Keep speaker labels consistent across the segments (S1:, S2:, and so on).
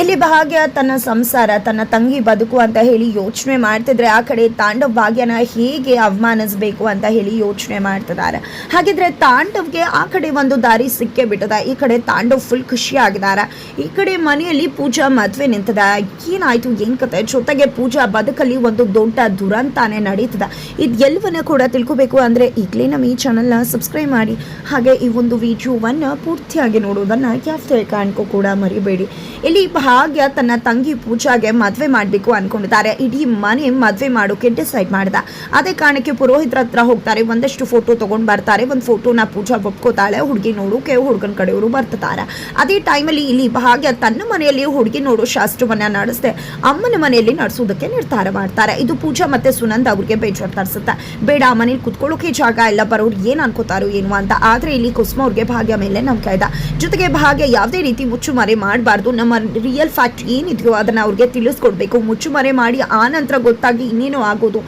S1: ಇಲ್ಲಿ ಭಾಗ್ಯ ತನ್ನ ಸಂಸಾರ, ತನ್ನ ತಂಗಿ ಬದುಕು ಅಂತ ಹೇಳಿ ಯೋಚನೆ ಮಾಡ್ತಿದ್ರೆ ಆ ಕಡೆ ತಾಂಡವ್ ಭಾಗ್ಯನ ಹೇಗೆ ಅವಮಾನಿಸ್ಬೇಕು ಅಂತ ಹೇಳಿ ಯೋಚನೆ ಮಾಡ್ತಿದ್ದಾರೆ. ಹಾಗಿದ್ರೆ ತಾಂಡವ್ಗೆ ಆ ಕಡೆ ಒಂದು ದಾರಿ ಸಿಕ್ಕೇ ಬಿಟ್ಟದ. ಈ ಕಡೆ ತಾಂಡವ್ ಫುಲ್ ಖುಷಿ ಆಗಿದಾರ ಈ ಕಡೆ ಮನೆಯಲ್ಲಿ ಪೂಜಾ ಮದ್ವೆ ನಿಂತದ. ಏನಾಯ್ತು, ಏನ್ ಕತೆ? ಜೊತೆಗೆ ಪೂಜಾ ಬದುಕಲ್ಲಿ ಒಂದು ದೊಡ್ಡ ದುರಂತಾನೆ ನಡೀತದ. ಇದು ಎಲ್ಲವನ್ನ ಕೂಡ ತಿಳ್ಕೊಬೇಕು ಅಂದ್ರೆ ಈಗಲೇ ನಮ್ಮ ಈ ಚಾನಲ್ನ ಸಬ್ಸ್ಕ್ರೈಬ್ ಮಾಡಿ. ಹಾಗೆ ಈ ಒಂದು ವಿಡಿಯೋವನ್ನು ಪೂರ್ತಿಯಾಗಿ ನೋಡೋದನ್ನ ಯಾವ್ದೇ ಕಾರಣಕ್ಕೂ ಕೂಡ ಮರಿಬೇಡಿ. ಇಲ್ಲಿ ಭಾಗ್ಯ ತನ್ನ ತಂಗಿ ಪೂಜಾಗೆ ಮದುವೆ ಮಾಡಬೇಕು ಅನ್ಕೊಂಡಿದ್ದಾರೆ. ಇಡೀ ಮನೆ ಮದುವೆ ಮಾಡೋಕೆ ಡಿಸೈಡ್ ಮಾಡಿದ. ಅದೇ ಕಾರಣಕ್ಕೆ ಪುರೋಹಿತರ ಹತ್ರ ಹೋಗ್ತಾರೆ. ಒಂದಷ್ಟು ಫೋಟೋ ತಗೊಂಡು ಬರ್ತಾರೆ. ಒಂದು ಫೋಟೋನ ಪೂಜಾ ಒಪ್ಕೋತಾಳೆ. ಹುಡುಗಿ ನೋಡೋಕೆ ಹುಡುಗನ ಕಡೆಯವರು ಬರ್ತಾರೆ ಅದೇ ಟೈಮಲ್ಲಿ ಇಲ್ಲಿ ಭಾಗ್ಯ ತನ್ನ ಮನೆಯಲ್ಲಿ ಹುಡುಗಿ ನೋಡೋ ಶಾಸ್ತ್ರವನ್ನ ನಡೆಸದೆ. ಅಮ್ಮನ ಮನೆಯಲ್ಲಿ ನಡೆಸೋದಕ್ಕೆ ನಿರ್ಧಾರ ಮಾಡ್ತಾರೆ. ಇದು ಪೂಜಾ ಮತ್ತೆ ಸುನಂದ್ ಅವ್ರಿಗೆ ಬೇಜಾರು ತರಿಸುತ್ತೆ ಬೇಡ, ಮನೇಲಿ ಕುತ್ಕೊಳ್ಳೋಕೆ ಜಾಗ ಇಲ್ಲ. ಬರೋರು ಏನು ಅನ್ಕೋತಾರೋ ಏನು ಅಂತ. ಆದ್ರೆ ಇಲ್ಲಿ ಕುಸುಮ ಅವ್ರಿಗೆ ಭಾಗ್ಯ ಮೇಲೆ ನಂಬಿಕೆ ಇದೆ. ಜೊತೆಗೆ ಭಾಗ್ಯ ಯಾವುದೇ ರೀತಿ ಮುಚ್ಚುಮರೆ ಮಾಡಬಾರ್ದು. ನಮ್ಮ ರಿಯಲ್ ಫ್ಯಾಕ್ಟ್ ಏನಿದೆಯೋ ಅದನ್ನ ಅವ್ರಿಗೆ ತಿಳಿಸ್ಕೊಡ್ಬೇಕು. ಮುಚ್ಚುಮರೆ ಮಾಡಿ ಆ ನಂತರ ಗೊತ್ತಾಗಿ ಇನ್ನೇನು ಆಗೋದು.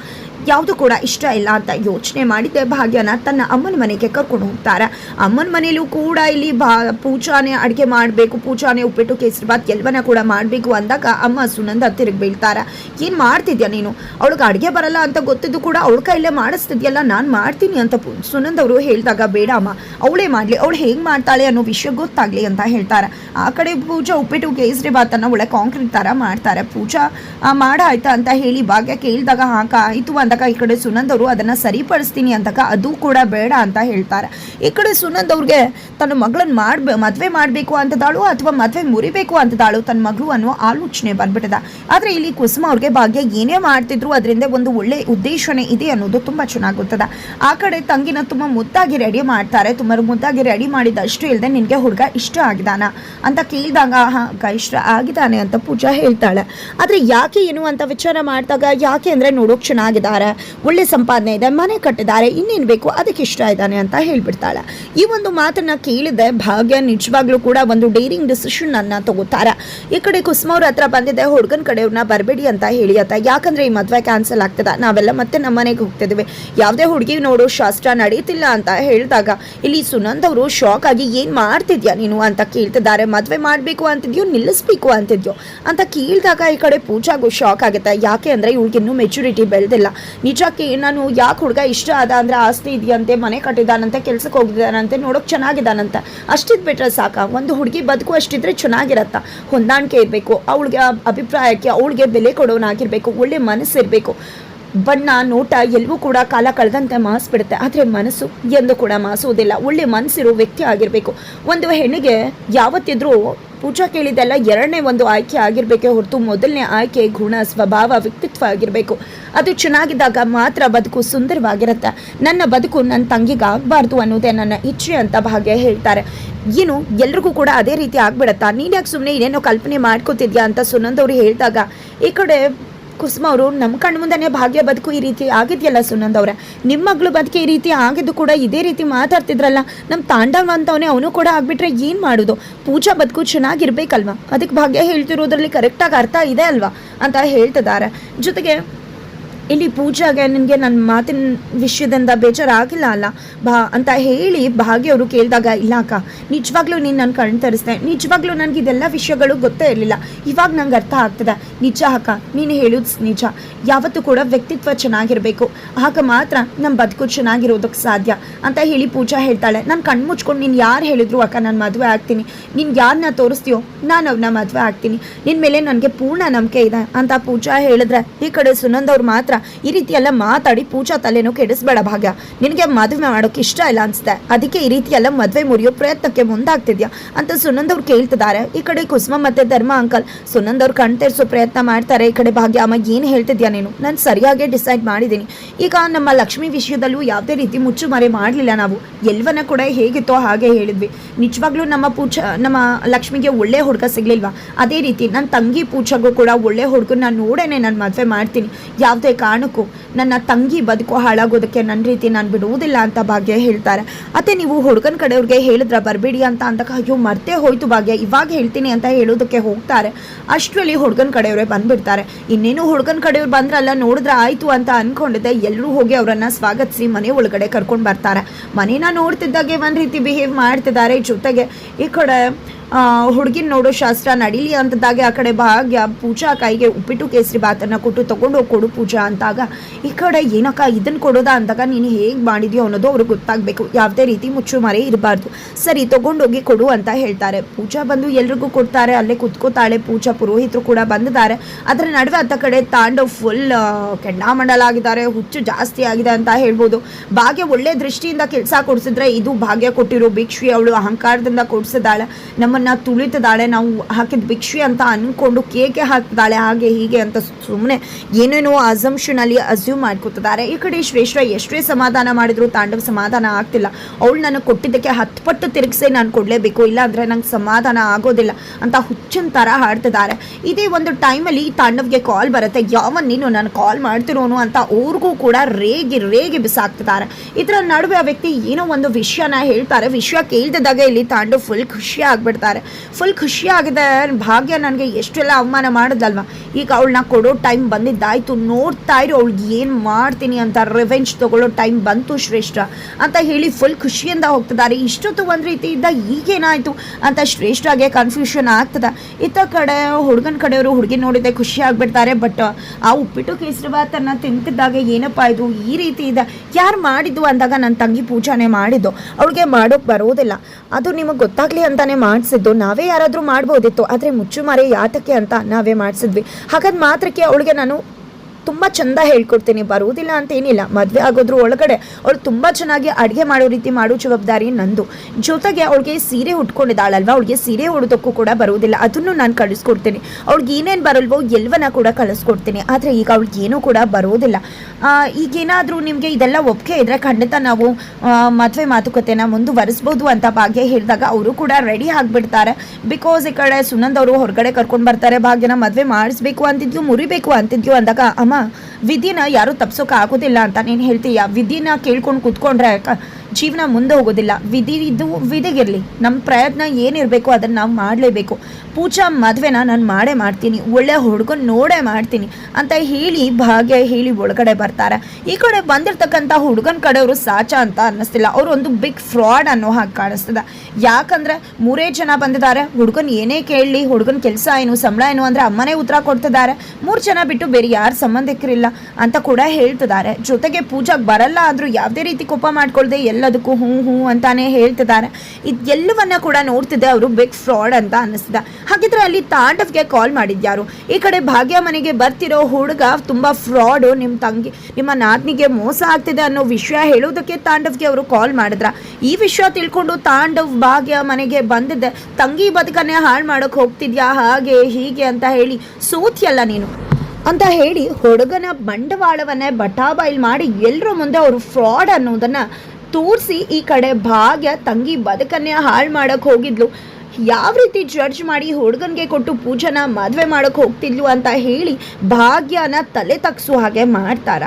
S1: ಯಾವುದು ಕೂಡ ಇಷ್ಟ ಇಲ್ಲ ಅಂತ ಯೋಚನೆ ಮಾಡಿದ್ದೆ. ಭಾಗ್ಯನ ತನ್ನ ಅಮ್ಮನ ಮನೆಗೆ ಕರ್ಕೊಂಡು ಹೋಗ್ತಾರೆ. ಅಮ್ಮನ ಮನೇಲೂ ಕೂಡ ಇಲ್ಲಿ ಬಾ ಪೂಜಾನೆ ಅಡುಗೆ ಮಾಡಬೇಕು ಪೂಜಾನೆ ಉಪ್ಪಿಟ್ಟು ಕೇಸರಿಬಾತ್ ಎಲ್ಲವನ್ನ ಕೂಡ ಮಾಡಬೇಕು ಅಂದಾಗ ಅಮ್ಮ ಸುನಂದ ತಿರುಗಿ ಬೀಳ್ತಾರೆ. ಏನು ಮಾಡ್ತಿದ್ಯಾ ನೀನು? ಅವಳಿಗೆ ಅಡುಗೆ ಬರಲ್ಲ ಅಂತ ಗೊತ್ತಿದ್ದು ಕೂಡ ಅವಳ ಕೈಲೇ ಮಾಡಿಸ್ತಿದ್ಯಲ್ಲ ನಾನು ಮಾಡ್ತೀನಿ ಅಂತ ಸುನಂದ್ ಅವರು ಹೇಳಿದಾಗ ಬೇಡ ಅಮ್ಮ ಅವಳೇ ಮಾಡಲಿ ಅವಳು ಹೇಗೆ ಮಾಡ್ತಾಳೆ ಅನ್ನೋ ವಿಷಯ ಗೊತ್ತಾಗಲಿ ಅಂತ ಹೇಳ್ತಾರೆ. ಆ ಕಡೆ ಪೂಜಾ ಉಪ್ಪಿಟ್ಟು ಕೇಸರಿ ಬಾತನ್ನು ಒಳ್ಳೆ ಕಾಂಕ್ರೀಟ್ ಥರ ಮಾಡ್ತಾರೆ. ಪೂಜಾ ಆ, ಮಾಡಾಯ್ತಾ ಅಂತ ಹೇಳಿ ಭಾಗ್ಯ ಕೇಳಿದಾಗ ಹಾಕ ಆಯಿತು ಅಂದಾಗ ಈ ಕಡೆ ಸುನಂದ್ ಅವರು ಅದನ್ನ ಸರಿಪಡಿಸ್ತೀನಿ ಅಂತಕ ಅದು ಕೂಡ ಬೇಡ ಅಂತ ಹೇಳ್ತಾರೆ. ಈ ಕಡೆ ಸುನಂದ್ ಅವ್ರಿಗೆ ತನ್ನ ಮಗಳನ್ನ ಮಾಡ್ಬೇ, ಮದುವೆ ಮಾಡಬೇಕು ಅಂತದಾಳು ಅಥವಾ ಮದುವೆ ಮುರಿಬೇಕು ಅಂತದಾಳು ತನ್ನ ಮಗಳು ಅನ್ನೋ ಆಲೋಚನೆ ಬಂದ್ಬಿಟ್ಟದ. ಆದ್ರೆ ಇಲ್ಲಿ ಕುಸುಮ ಅವ್ರಿಗೆ ಭಾಗ್ಯ ಏನೇ ಮಾಡ್ತಿದ್ರು ಅದರಿಂದ ಒಂದು ಒಳ್ಳೆ ಉದ್ದೇಶನೇ ಇದೆ ಅನ್ನೋದು ತುಂಬಾ ಚೆನ್ನಾಗಿ ಆ ಕಡೆ ತಂಗಿನ ತುಂಬ ಮುದ್ದಾಗಿ ರೆಡಿ ಮಾಡ್ತಾರೆ. ತುಂಬ ಮುದ್ದಾಗಿ ರೆಡಿ ಮಾಡಿದಷ್ಟು ಇಲ್ಲದೆ ನಿನ್ಗೆ ಹುಡುಗ ಇಷ್ಟ ಆಗಿದಾನ ಅಂತ ಕೇಳಿದಾಗ, ಹಾಂ ಇಷ್ಟ ಆಗಿದ್ದಾನೆ ಅಂತ ಪೂಜಾ ಹೇಳ್ತಾಳೆ. ಆದ್ರೆ ಯಾಕೆ ಏನು ಅಂತ ವಿಚಾರ ಮಾಡಿದಾಗ, ಯಾಕೆ ಅಂದರೆ ನೋಡೋಕೆ ಚೆನ್ನಾಗಿದ್ದಾರೆ ಒಳ್ಳೆ ಸಂಪಾದನೆ ಇದೆ, ಮನೆ ಕಟ್ಟಿದ್ದಾರೆ, ಇನ್ನೇನು ಬೇಕು ಅದಕ್ಕೆ ಇಷ್ಟ ಇದ್ದಾನೆ ಅಂತ ಹೇಳ್ಬಿಡ್ತಾಳೆ. ಈ ಒಂದು ಮಾತನ್ನ ಕೇಳಿದೆ ಭಾಗ್ಯ ನಿಜವಾಗ್ಲೂ ಕೂಡ ಒಂದು ಡೇರಿಂಗ್ ಡಿಸಿಷನ್ ಅನ್ನ ತಗೋತಾರೆ. ಈ ಕಡೆ ಕುಸುಮವ್ರ ಹತ್ರ ಬಂದಿದೆ, ಹುಡುಗನ ಕಡೆಯವ್ರನ್ನ ಬರಬೇಡಿ ಅಂತ ಹೇಳಿ ಆತ ಯಾಕಂದ್ರೆ ಈ ಮದುವೆ ಕ್ಯಾನ್ಸಲ್ ಆಗ್ತದ, ನಾವೆಲ್ಲ ಮತ್ತೆ ನಮ್ಮ ಮನೆಗೆ ಹೋಗ್ತಿದ್ವಿ. ಯಾವುದೇ ಹುಡುಗಿ ನೋಡು, ಶಾಸ್ತ್ರ ನಡೀತಿಲ್ಲ ಅಂತ ಹೇಳಿದಾಗ, ಇಲ್ಲಿ ಸುನಂದ್ ಅವರು ಶಾಕ್ ಆಗಿ, ಏನ್ ಮಾಡ್ತಿದ್ಯಾ ನೀನು? ಅಂತ ಕೇಳ್ತಿದ್ದಾರೆ. ಮದುವೆ ಮಾಡಬೇಕು ಅಂತಿದ್ಯೋ, ನಿಲ್ಲಿಸ್ಬೇಕು ಅಂತಿದ್ಯೋ? ಅಂತ ಕೇಳಿದಾಗ ಈ ಕಡೆ ಪೂಜಾಗೂ ಶಾಕ್ ಆಗುತ್ತೆ. ಯಾಕೆ ಅಂದರೆ, ಇವಳಿಗೆ ಇನ್ನೂ ಮೆಚುರಿಟಿ ಬೆಳೆದಿಲ್ಲ. ನಿಜಕ್ಕೆ ನಾನು ಯಾಕೆ ಹುಡುಗ ಇಷ್ಟ ಆದ ಅಂದರೆ ಆಸ್ತಿ ಇದೆಯಂತೆ, ಮನೆ ಕಟ್ಟಿದಾನಂತೆ ಕೆಲಸಕ್ಕೆ ಹೋಗಿದ್ದಾನಂತೆ ನೋಡೋಕೆ ಚೆನ್ನಾಗಿದ್ದಾನಂತೆ ಅಷ್ಟಿದ್ ಬಿಟ್ಟರೆ ಸಾಕ. ಒಂದು ಹುಡುಗಿ ಬದುಕು ಅಷ್ಟಿದ್ರೆ ಚೆನ್ನಾಗಿರತ್ತ. ಹೊಂದಾಣಿಕೆ ಇರಬೇಕು. ಅವಳಿಗೆ ಅಭಿಪ್ರಾಯಕ್ಕೆ ಅವಳಿಗೆ ಬೆಲೆ ಕೊಡೋನಾಗಿರಬೇಕು. ಒಳ್ಳೆ ಮನಸ್ಸಿರಬೇಕು. ಬಣ್ಣ, ನೋಟ ಎಲ್ಲವೂ ಕೂಡ ಕಾಲ ಕಳೆದಂತೆ ಮಾಸ್ಬಿಡುತ್ತೆ. ಆದರೆ ಮನಸ್ಸು ಎಂದು ಕೂಡ ಮಾಸುವುದಿಲ್ಲ. ಒಳ್ಳೆ ಮನಸ್ಸಿರೋ ವ್ಯಕ್ತಿ ಆಗಿರಬೇಕು. ಒಂದು ಹೆಣ್ಣಿಗೆ ಯಾವತ್ತಿದ್ರೂ ಪೂಜಾ ಕೇಳಿದೆಲ್ಲ ಎರಡನೇ ಒಂದು ಆಯ್ಕೆ ಆಗಿರಬೇಕೇ ಹೊರತು ಮೊದಲನೇ ಆಯ್ಕೆ ಗುಣ ಸ್ವಭಾವ, ವ್ಯಕ್ತಿತ್ವ ಆಗಿರಬೇಕು. ಅದು ಚೆನ್ನಾಗಿದ್ದಾಗ ಮಾತ್ರ ಬದುಕು ಸುಂದರವಾಗಿರುತ್ತೆ. ನನ್ನ ಬದುಕು ನನ್ನ ತಂಗಿಗೆ ಆಗಬಾರ್ದು ಅನ್ನೋದೇ ನನ್ನ ಇಚ್ಛೆ ಅಂತ ಭಾಗ್ಯ ಹೇಳ್ತಾರೆ. ಏನು, ಎಲ್ರಿಗೂ ಕೂಡ ಅದೇ ರೀತಿ ಆಗ್ಬಿಡತ್ತಾ? ನೀನು ಯಾಕೆ ಸುಮ್ಮನೆ ಏನೇನೋ ಕಲ್ಪನೆ ಮಾಡ್ಕೋತಿದ್ಯಾ ಅಂತ ಸುನಂದವ್ರು ಹೇಳಿದಾಗ, ಈ ಕಡೆ ಕುಸುಮ ಅವರು ನಮ್ಮ ಕಣ್ಣು ಮುಂದೆ ಭಾಗ್ಯ ಬದುಕು ಈ ರೀತಿ ಆಗಿದೆಯಲ್ಲ ಸುನಂದ್ ಅವರ? ನಿಮ್ಮ ಮಗಳು ಬದುಕು ಈ ರೀತಿ ಆಗಿದ್ದು ಕೂಡ ಇದೇ ರೀತಿ ಮಾತಾಡ್ತಿದ್ರಲ್ಲ? ನಮ್ಮ ತಾಂಡವ ಅಂತವನೇ ಅವನು ಕೂಡ ಆಗ್ಬಿಟ್ರೆ ಏನು ಮಾಡೋದು? ಪೂಜಾ ಬದುಕು ಚೆನ್ನಾಗಿರ್ಬೇಕಲ್ವಾ? ಅದಕ್ಕೆ ಭಾಗ್ಯ ಹೇಳ್ತಿರೋದ್ರಲ್ಲಿ ಕರೆಕ್ಟಾಗಿ ಅರ್ಥ ಇದೆ ಅಲ್ವಾ? ಅಂತ ಹೇಳ್ತಿದ್ದಾರೆ. ಜೊತೆಗೆ ಇಲ್ಲಿ ಪೂಜಾಗೆ ನಿನಗೆ ನನ್ನ ಮಾತಿನ ವಿಷಯದಿಂದ ಬೇಜಾರಾಗಿಲ್ಲ ಅಲ್ಲ? ಬಾ, ಅಂತ ಹೇಳಿ ಭಾಗ್ಯ ಅವರು ಕೇಳಿದಾಗ, ಇಲ್ಲ ಅಕ್ಕ, ನಿಜವಾಗ್ಲೂ ನೀನು ನನ್ನ ಕಣ್ಣು ತರಿಸ್ದೆ. ನಿಜವಾಗ್ಲೂ ನನಗೆ ಇದೆಲ್ಲ ವಿಷಯಗಳು ಗೊತ್ತೇ ಇರಲಿಲ್ಲ. ಇವಾಗ ನಂಗೆ ಅರ್ಥ ಆಗ್ತದೆ. ನಿಜ ಅಕ್ಕ, ನೀನು ಹೇಳೋದು ನಿಜ. ಯಾವತ್ತೂ ಕೂಡ ವ್ಯಕ್ತಿತ್ವ ಚೆನ್ನಾಗಿರಬೇಕು. ಆಗ ಮಾತ್ರ ನಮ್ಮ ಬದುಕು ಚೆನ್ನಾಗಿರೋದಕ್ಕೆ ಸಾಧ್ಯ, ಅಂತ ಹೇಳಿ ಪೂಜಾ ಹೇಳ್ತಾಳೆ. ನಾನು ಕಣ್ಣು ಮುಚ್ಕೊಂಡು ನೀನು ಯಾರು ಹೇಳಿದ್ರು ಅಕ್ಕ, ನಾನು ಮದುವೆ ಆಗ್ತೀನಿ. ನೀನು ಯಾರನ್ನ ತೋರಿಸ್ತೀಯೋ, ನಾನು ಅವ್ರನ್ನ ಮದುವೆ ಆಗ್ತೀನಿ. ನಿನ್ನ ಮೇಲೆ ನನಗೆ ಪೂರ್ಣ ನಂಬಿಕೆ ಇದೆ, ಅಂತ ಪೂಜಾ ಹೇಳಿದ್ರೆ, ಈ ಕಡೆ ಸುನಂದ್ ಅವ್ರು ಮಾತ್ರ ಈ ರೀತಿ ಎಲ್ಲ ಮಾತಾಡಿ ಪೂಜಾ ತಲೆನೂ ಕೆಡಿಸ್ಬೇಡ ಭಾಗ್ಯ. ನಿನಗೆ ಮದುವೆ ಮಾಡೋಕೆ ಇಷ್ಟ ಇಲ್ಲ ಅನ್ಸುತ್ತೆ. ಅದಕ್ಕೆ ಈ ರೀತಿ ಎಲ್ಲ ಮದುವೆ ಮುರಿಯೋ ಪ್ರಯತ್ನಕ್ಕೆ ಮುಂದಾಗ್ತಿದ್ಯಾ? ಅಂತ ಸುನಂದ್ ಅವ್ರು ಕೇಳ್ತಿದ್ದಾರೆ. ಈ ಕಡೆ ಕುಸುಮ ಮತ್ತೆ ಧರ್ಮ ಅಂಕಲ್, ಸುನಂದ್ ಅವ್ರು ಕಣ್ ತೆರೆಸೋ ಪ್ರಯತ್ನ ಮಾಡ್ತಾರೆ ಈ ಕಡೆ ಭಾಗ್ಯ. ಅಮ್ಮ, ಏನು ಹೇಳ್ತಿದ್ಯಾ ನೀನು? ನಾನು ಸರಿಯಾಗಿ ಡಿಸೈಡ್ ಮಾಡಿದ್ದೀನಿ. ಈಗ ನಮ್ಮ ಲಕ್ಷ್ಮಿ ವಿಷಯದಲ್ಲೂ ಯಾವುದೇ ರೀತಿ ಮುಚ್ಚುಮರೆ ಮಾಡಲಿಲ್ಲ ನಾವು. ಎಲ್ವನ ಕೂಡ ಹೇಗಿತ್ತೋ ಹಾಗೆ ಹೇಳಿದ್ವಿ. ನಿಜವಾಗ್ಲೂ ನಮ್ಮ ಪೂಜಾ, ನಮ್ಮ ಲಕ್ಷ್ಮಿಗೆ ಒಳ್ಳೆ ಹುಡುಗ ಸಿಗ್ಲಿಲ್ವಾ? ಅದೇ ರೀತಿ ನನ್ನ ತಂಗಿ ಪೂಜಾಗೂ ಕೂಡ ಒಳ್ಳೆ ಹುಡುಗನ ನೋಡೇನೆ ನಾನು ಮದುವೆ ಮಾಡ್ತೀನಿ. ಯಾವುದೇ ಕಾರಣಕ್ಕೂ ನನ್ನ ತಂಗಿ ಬದುಕು ಹಾಳಾಗೋದಕ್ಕೆ ನನ್ನ ರೀತಿ ನಾನು ಬಿಡುವುದಿಲ್ಲ ಅಂತ ಭಾಗ್ಯ ಹೇಳ್ತಾರೆ. ಅತ್ತೆ, ನೀವು ಹುಡುಗನ ಕಡೆಯವ್ರಿಗೆ ಹೇಳಿದ್ರ ಬರಬೇಡಿ ಅಂತ ಅಂದಾಗ ಅಯ್ಯೋ ಮರ್ತೇ ಹೋಯ್ತು ಭಾಗ್ಯ. ಇವಾಗ ಹೇಳ್ತೀನಿ ಅಂತ ಹೇಳೋದಕ್ಕೆ ಹೋಗ್ತಾರೆ. ಅಷ್ಟರಲ್ಲಿ ಹುಡುಗನ ಕಡೆಯವರೇ ಬಂದ್ಬಿಡ್ತಾರೆ. ಇನ್ನೇನು ಹುಡುಗನ ಕಡೆಯವ್ರು ಬಂದ್ರಲ್ಲ, ನೋಡಿದ್ರೆ ಆಯ್ತು ಅಂತ ಅಂದ್ಕೊಂಡಿದ್ದೆ ಎಲ್ಲರೂ ಹೋಗಿ ಅವರನ್ನು ಸ್ವಾಗತಿಸಿ ಮನೆ ಒಳಗಡೆ ಕರ್ಕೊಂಡು ಬರ್ತಾರೆ. ಮನೇನ ನೋಡ್ತಿದ್ದಾಗೆ ಒಂದು ರೀತಿ ಬಿಹೇವ್ ಮಾಡ್ತಿದ್ದಾರೆ ಜೊತೆಗೆ. ಈ ಕಡೆ ಹುಡುಗಿನ ನೋಡೋ ಶಾಸ್ತ್ರ ನಡೀಲಿ ಅಂತದಾಗೆ ಆ ಕಡೆ ಭಾಗ್ಯ ಪೂಜಾ ಕೈಗೆ ಉಪ್ಪಿಟ್ಟು ಕೇಸರಿ ಬಾತನ್ನು ಕೊಟ್ಟು ತಗೊಂಡೋಗಿ ಕೊಡು ಪೂಜಾ ಅಂತಾಗ, ಈ ಕಡೆ ಏನಕ್ಕ ಇದನ್ನು ಕೊಡೋದಾ? ಅಂದಾಗ, ನೀನು ಹೇಗೆ ಮಾಡಿದ್ಯೋ ಅನ್ನೋದು ಅವ್ರಿಗೆ ಗೊತ್ತಾಗಬೇಕು. ಯಾವುದೇ ರೀತಿ ಮುಚ್ಚು ಮರೆ ಇರಬಾರ್ದು. ಸರಿ ತಗೊಂಡೋಗಿ ಕೊಡು ಅಂತ ಹೇಳ್ತಾರೆ. ಪೂಜಾ ಬಂದು ಎಲ್ರಿಗೂ ಕೊಡ್ತಾರೆ. ಅಲ್ಲೇ ಕುತ್ಕೋತಾಳೆ. ಪೂಜಾ ಪುರೋಹಿತರು ಕೂಡ ಬಂದಿದ್ದಾರೆ. ಅದರ ನಡುವೆ ಅತ್ತ ಕಡೆ ತಾಂಡವ್ ಫುಲ್ ಕೆಂಡಾಮಂಡಲ ಆಗಿದ್ದಾರೆ. ಹುಚ್ಚು ಜಾಸ್ತಿ ಆಗಿದೆ ಅಂತ ಹೇಳ್ಬೋದು. ಭಾಗ್ಯ ಒಳ್ಳೆ ದೃಷ್ಟಿಯಿಂದ ಕೆಲಸ ಕೊಡಿಸಿದ್ರೆ ಇದು ಭಾಗ್ಯ ಕೊಟ್ಟಿರೋ ಭಿಕ್ಷಿ ಅವಳು ಅಹಂಕಾರದಿಂದ ಕೊಡಿಸಿದಾಳೆ ನಮ್ಮನ್ನ ತುಳಿತಿದ್ದಾಳೆ. ನಾವು ಹಾಕಿದ ಭಿಕ್ಷಿ ಅಂತ ಅಂದ್ಕೊಂಡು ಕೇಕೆ ಹಾಕ್ತಿದ್ದಾಳೆ. ಹಾಗೆ ಹೀಗೆ ಅಂತ ಸುಮ್ಮನೆ ಏನೇನೋ ಅಸಂಪ್ಷನ್ ಅಲ್ಲಿ ಅಸ್ಯೂಮ್ ಮಾಡ್ಕೊತಿದ್ದಾರೆ. ಈ ಕಡೆ ಶ್ರೇಷ್ಠ ಎಷ್ಟೇ ಸಮಾಧಾನ ಮಾಡಿದ್ರು ತಾಂಡವ ಸಮಾಧಾನ ಆಗ್ತಿಲ್ಲ. ಅವಳು ನನಗೆ ಕೊಟ್ಟಿದ್ದಕ್ಕೆ ಹತ್ತು ಪಟ್ಟು ತಿರುಗಿಸಿ ನಾನು ಕೊಡಲೇಬೇಕು. ಇಲ್ಲ ಅಂದರೆ ನಂಗೆ ಸಮಾಧಾನ ಆಗೋದಿಲ್ಲ ಅಂತ ಹುಚ್ಚಿನ ಥರ ಹಾಡ್ತಿದ್ದಾರೆ. ಇದೇ ಒಂದು ಟೈಮಲ್ಲಿ ತಾಂಡವ್ಗೆ ಕಾಲ್ ಬರುತ್ತೆ. ಯಾವ ನೀನು ನಾನು ಕಾಲ್ ಮಾಡ್ತಿರೋನು ಅಂತ ಅವ್ರಿಗೂ ಕೂಡ ರೇಗಿ ರೇಗಿ ಬಿಸಾಕ್ತಿದ್ದಾರೆ. ಇದರ ನಡುವೆ ಆ ವ್ಯಕ್ತಿ ಏನೋ ಒಂದು ವಿಷಯನ ಹೇಳ್ತಾರೆ. ವಿಷಯ ಕೇಳಿದಾಗ ಇಲ್ಲಿ ತಾಂಡವ್ ಫುಲ್ ಖುಷಿ ಆಗ್ಬಿಡ್ತಾರೆ. ಫುಲ್ ಖುಷಿ ಆಗಿದೆ ಭಾಗ್ಯ ನನಗೆ ಎಷ್ಟೆಲ್ಲ ಅವಮಾನ ಮಾಡಿದ್ಲಲ್ವ? ಈಗ ಅವಳನ್ನ ಕೊಡೋ ಟೈಮ್ ಬಂದಿದ್ದಾಯ್ತು. ನೋಡ್ತಾ ಇರೋ ಅವಳಿಗೆ ಏನು ಮಾಡ್ತೀನಿ ಅಂತ ರಿವೆಂಜ್ ತೊಗೊಳ್ಳೋ ಟೈಮ್ ಬಂತು ಶ್ರೇಷ್ಠ ಅಂತ ಹೇಳಿ ಫುಲ್ ಖುಷಿಯಿಂದ ಹೋಗ್ತಿದ್ದಾರೆ. ಇಷ್ಟೊತ್ತು ಒಂದು ರೀತಿಯಿಂದ ಈಗೇನಾಯಿತು ಅಂತ ಶ್ರೇಷ್ಠಗೆ ಕನ್ಫ್ಯೂಷನ್ ಆಗ್ತದೆ. ಇತ್ತ ಕಡೆ ಹುಡುಗನ ಕಡೆಯವರು ಹುಡುಗಿ ನೋಡಿದೆ ಖುಷಿ ಆಗ್ಬಿಡ್ತಾರೆ. ಬಟ್ ಆ ಉಪ್ಪಿಟ್ಟು ಕೇಸರಿ ಭಾತನ್ನು ತಿಂತಿದ್ದಾಗ ಏನಪ್ಪ ಇದು? ಈ ರೀತಿ ಇದೆ. ಯಾರು ಮಾಡಿದ್ದು ಅಂದಾಗ ನನ್ನ ತಂಗಿ ಪೂಜಾನೆ ಮಾಡಿದ್ದು. ಅವಳಿಗೆ ಮಾಡೋಕೆ ಬರೋದಿಲ್ಲ. ಅದು ನಿಮಗೆ ಗೊತ್ತಾಗ್ಲಿ ಅಂತಾನೆ ಮಾಡಿಸಿದ್ದು ನಾವೇ ಯಾರಾದರೂ ಮಾಡ್ಬೋದಿತ್ತು ಆದರೆ ಮುಚ್ಚುಮರೆ ಯಾತಕ್ಕೆ ಅಂತ ನಾವೇ ಮಾಡಿಸಿದ್ವಿ. ಹಾಗಾದ ಮಾತ್ರಕ್ಕೆ ಅವಳಿಗೆ ನಾನು ತುಂಬ ಚಂದ ಹೇಳ್ಕೊಡ್ತೀನಿ, ಬರುವುದಿಲ್ಲ ಅಂತ ಏನಿಲ್ಲ. ಮದುವೆ ಆಗೋದ್ರ ಒಳಗಡೆ ಅವಳು ತುಂಬ ಚೆನ್ನಾಗಿ ಅಡುಗೆ ಮಾಡೋ ರೀತಿ ಮಾಡೋ ಜವಾಬ್ದಾರಿ ನಂದು. ಜೊತೆಗೆ ಅವಳಿಗೆ ಸೀರೆ ಉಟ್ಕೊಂಡಿದ್ದಾಳಲ್ವ? ಅವಳಿಗೆ ಸೀರೆ ಉಡೋದಕ್ಕೂ ಕೂಡ ಬರುವುದಿಲ್ಲ. ಅದನ್ನು ನಾನು ಕಳಿಸ್ಕೊಡ್ತೀನಿ. ಅವ್ಳಿಗೆ ಏನೇನು ಬರಲ್ವೋ ಎಲ್ಲವನ್ನ ಕೂಡ ಕಳಿಸ್ಕೊಡ್ತೀನಿ. ಆದರೆ ಈಗ ಅವಳಿಗೆ ಏನೂ ಕೂಡ ಬರೋದಿಲ್ಲ ಈಗೇನಾದರೂ ನಿಮಗೆ ಇದೆಲ್ಲ ಒಪ್ಪಿಗೆ ಇದ್ದರೆ ಖಂಡಿತ ನಾವು ಮದುವೆ ಮಾತುಕತೆನ ಮುಂದುವರಿಸ್ಬೋದು ಅಂತ ಭಾಗ್ಯ ಹೇಳಿದಾಗ ಅವರು ಕೂಡ ರೆಡಿ ಆಗಿಬಿಡ್ತಾರೆ. ಬಿಕಾಸ್ ಈ ಕಡೆ ಸುನಂದ್ ಅವರು ಹೊರಗಡೆ ಕರ್ಕೊಂಡು ಬರ್ತಾರೆ. ಭಾಗ್ಯನ ಮದುವೆ ಮಾಡಿಸ್ಬೇಕು ಅಂತಿದ್ಲು, ಮುರಿಬೇಕು ಅಂತಿದ್ಲು ಅಂದಾಗ, ಅಮ್ಮ ವಿಧಿನ ಯಾರೂ ತಪ್ಸೋಕೆ ಆಗೋದಿಲ್ಲ ಅಂತ ನೀನು ಹೇಳ್ತೀಯ? ವಿಧಿನ ಕೇಳ್ಕೊಂಡು ಕೂತ್ಕೊಂಡ್ರೆ ಜೀವನ ಮುಂದೆ ಹೋಗೋದಿಲ್ಲ. ವಿಧಿ ಇದು ವಿಧಿಗಿರಲಿ. ನಮ್ಮ ಪ್ರಯತ್ನ ಏನಿರಬೇಕು ಅದನ್ನು ನಾವು ಮಾಡಲೇಬೇಕು. ಪೂಜಾ ಮದುವೆನ ನಾನು ಮಾಡೇ ಮಾಡ್ತೀನಿ. ಒಳ್ಳೆ ಹುಡುಗನ ನೋಡೇ ಮಾಡ್ತೀನಿ ಅಂತ ಹೇಳಿ ಭಾಗ್ಯ ಹೇಳಿ ಒಳಗಡೆ ಬರ್ತಾರೆ. ಈ ಕಡೆ ಬಂದಿರತಕ್ಕಂಥ ಹುಡುಗನ ಕಡೆಯವರು ಸಾಚ ಅಂತ ಅನ್ನಿಸ್ತಿಲ್ಲ. ಅವರು ಒಂದು ಬಿಗ್ ಫ್ರಾಡ್ ಅನ್ನೋ ಹಾಗೆ ಕಾಣಿಸ್ತದೆ. ಯಾಕಂದರೆ ಮೂರೇ ಜನ ಬಂದಿದ್ದಾರೆ. ಹುಡುಗನ ಏನೇ ಕೇಳಲಿ, ಹುಡುಗನ ಕೆಲಸ ಏನು, ಸಂಬಳ ಏನು ಅಂದರೆ ಅಮ್ಮನೇ ಉತ್ತರ ಕೊಡ್ತಿದ್ದಾರೆ. ಮೂರು ಜನ ಬಿಟ್ಟು ಬೇರೆ ಯಾರು ಸಂಬಂಧಿಕರಿಲ್ಲ ಅಂತ ಕೂಡ ಹೇಳ್ತಿದ್ದಾರೆ. ಜೊತೆಗೆ ಪೂಜಾಗೆ ಬರಲ್ಲ ಆದರೂ ಯಾವುದೇ ರೀತಿ ಕೋಪ ಮಾಡ್ಕೊಳ್ದೆ ಎಲ್ಲದಕ್ಕೂ ಹ್ಞೂ ಹ್ಞೂ ಅಂತಾನೆ ಹೇಳ್ತಿದ್ದಾರೆ. ಇದೆಲ್ಲವನ್ನ ಕೂಡ ನೋಡ್ತಿದ್ದೆ ಅವರು, ಬಿಗ್ ಫ್ರಾಡ್ ಅಂತ ಅನ್ನಿಸ್ತಿದೆ. ಹಾಗಿದ್ರೆ ಅಲ್ಲಿ ತಾಂಡವ್ಗೆ ಕಾಲ್ ಮಾಡಿದ್ಯಾರು? ಈ ಕಡೆ ಭಾಗ್ಯ ಮನೆಗೆ ಬರ್ತಿರೋ ಹುಡುಗ ತುಂಬಾ ಫ್ರಾಡು ನಿಮ್ಮ ತಂಗಿ, ನಿಮ್ಮ ನಾದ್ನಿಗೆ ಮೋಸ ಆಗ್ತಿದೆ ಅನ್ನೋ ವಿಷಯ ಹೇಳೋದಕ್ಕೆ ತಾಂಡವ್ಗೆ ಅವರು ಕಾಲ್ ಮಾಡಿದ್ರ. ಈ ವಿಷಯ ತಿಳ್ಕೊಂಡು ತಾಂಡವ್ ಭಾಗ್ಯ ಮನೆಗೆ ಬಂದಿದ್ದೆ. ತಂಗಿ ಬದುಕನ್ನೇ ಹಾಳು ಮಾಡೋಕೆ ಹೋಗ್ತಿದ್ಯಾ? ಹಾಗೆ, ಹೀಗೆ ಅಂತ ಹೇಳಿ ಸೋತಿಯಲ್ಲ ನೀನು? ಅಂತ ಹೇಳಿ ಹುಡುಗನ ಬಂಡವಾಳವನ್ನೇ ಬಟಾಬಾಯಿಲ್ ಮಾಡಿ ಎಲ್ಲರ ಮುಂದೆ ಅವರು ಫ್ರಾಡ್ ಅನ್ನೋದನ್ನ ತೋರಿಸಿ ಈ ಕಡೆ ಭಾಗ್ಯ ತಂಗಿ ಬದುಕನ್ನೇ ಹಾಳು ಮಾಡಕ್ಕೆ ಹೋಗಿದ್ಲು. ಯಾವ ರೀತಿ ಜಡ್ಜ್ ಮಾಡಿ ಹುಡುಗನಿಗೆ ಕೊಟ್ಟು ಪೂಜನ ಮದುವೆ ಮಾಡೋಕ್ಕೆ ಹೋಗ್ತಿದ್ಲು ಅಂತ ಹೇಳಿ ಭಾಗ್ಯನ ತಲೆ ತಗ್ಸೋ ಹಾಗೆ ಮಾಡ್ತಾರ.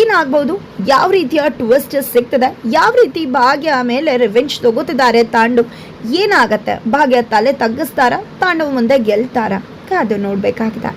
S1: ಏನಾಗ್ಬೋದು? ಯಾವ ರೀತಿಯ ಟ್ವಿಸ್ಟ್ ಸಿಗ್ತದೆ? ಯಾವ ರೀತಿ ಭಾಗ್ಯ ಮೇಲೆ ರಿವೆಂಜ್ ತಗೋತಿದ್ದಾರೆ ತಾಂಡು? ಏನಾಗತ್ತೆ? ಭಾಗ್ಯ ತಲೆ ತಗ್ಗಿಸ್ತಾರ, ತಾಂಡವ ಮುಂದೆ ಗೆಲ್ತಾರ? ಕಾದು ನೋಡ್ಬೇಕಾಗಿದೆ.